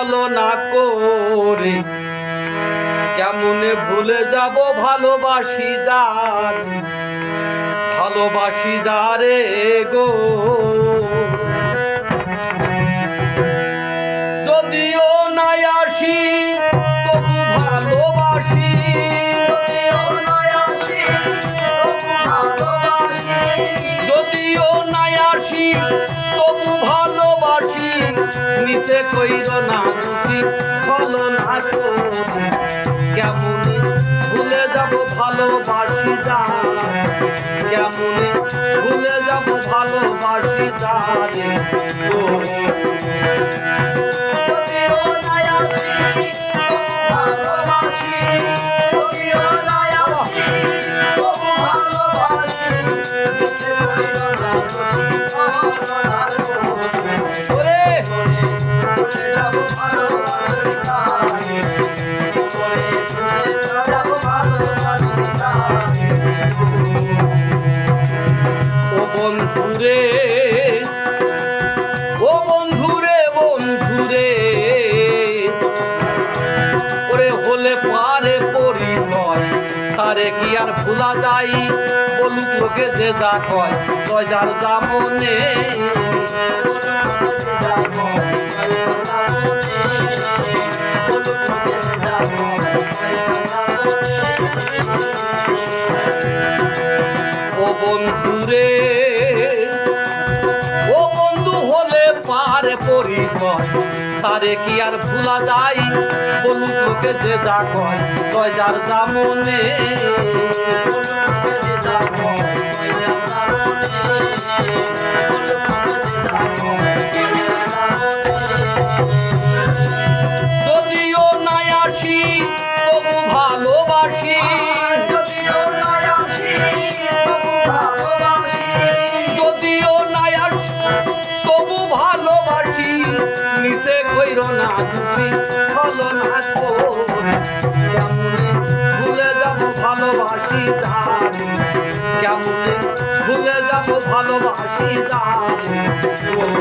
ছলনা করে। কেমনে ভুলে যাব ভালোবাসি যার? ভালোবাসি যারে গো? যদিও নাই আসি ভালোবাসি। যদিও নাই আসি, তবু ভালোবাসি। নিচে কইর কেমনে ভুলে যাব ভালোবাসি যা কেমনে ভুলে যাব ভালোবাসি যারে আর ভুলা যাই বলুক লোকে যে যা কয় তয় যার দামনে ও তারে কি আর ভুলা যাই বলুক লোকে যে যা কয় তয় যার দামনে যদিও কইর না খুশি হলো না কেমনে ভুলে যাব ভালোবাসি জানি কেমনে ভুলে যাব ভালোবাসি জানি ও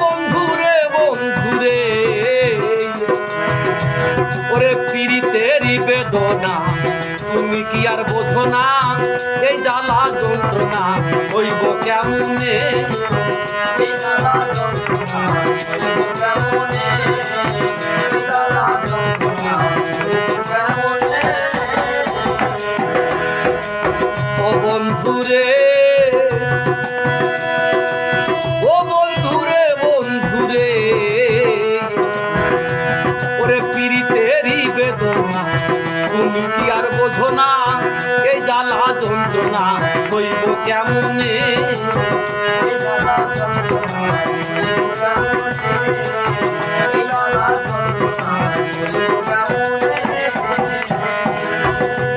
বন্ধুরে বন্ধুরে। ওরে পিড়িতেরই বেদনা, তুমি কি আর বোঝো না? এই জ্বালা যন্ত্রণা, হইব কেমনে?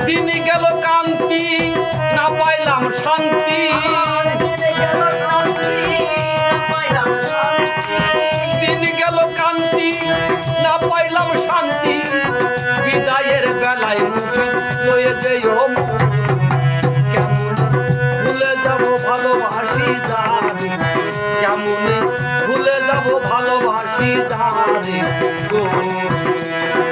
দিন গেল কান্তি না পাইলাম শান্তি। দিন গেল কান্তি না পাইলাম শান্তি। বিদায়ের বেলায় লয়ে যেও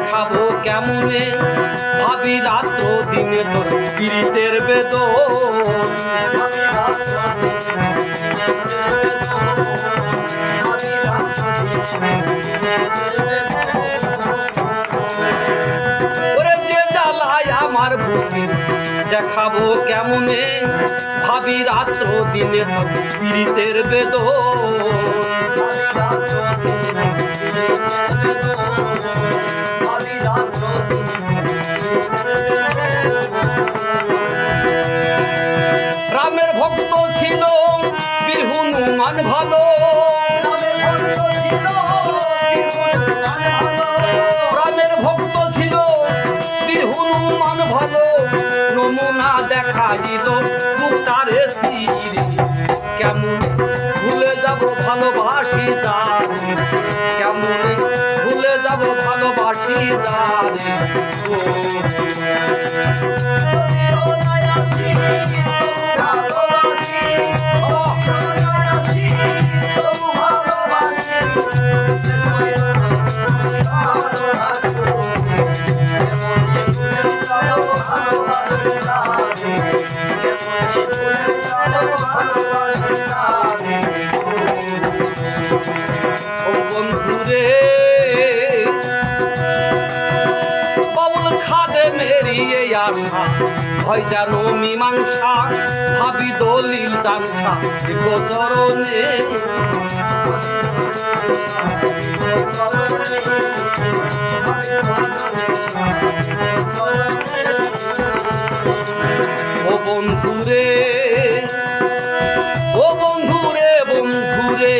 দেখাবো কেমনে? ভাবি রাত্র দিনে তোর পীড়িতের বেদন। আমার দেখাবো কেমনে? ভাবি রাত্র দিনে তোর পীড়িতের বেদন। রামের ভক্ত ছিল বীর হনুমান ভালো নমুনা দেখা দিল মুক্তারে কেমন ভুলে যাব ভালোবাসি তারে কেমন ভুলে যাব ভালোবাসি তারে ও ও বন্ধুরে খাদে মেরিয়ে আসা হয় যেন মীমাংসা, ভাবি দলিল জানসা চরণে। ও বন্ধুরে ও বন্ধুরে বন্ধুরে,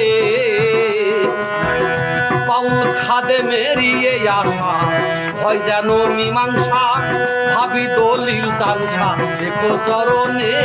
পাউল খাদে মেরিয়ে আসা। হয় যেন মীমাংসা ভাবি দলিল চাংসা দেখো চরণে।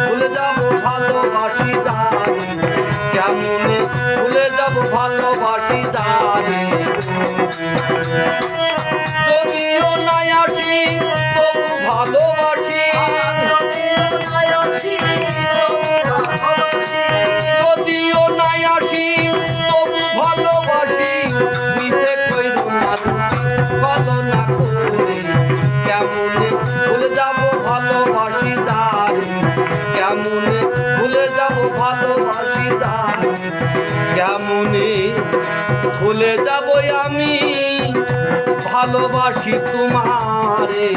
ভুলে যাব ভালোবাসি দাঁড়ি কেমন ভুলে যাব ভালোবাসি দাঁড়ি ভুলে যাব আমি ভালোবাসি তোমারে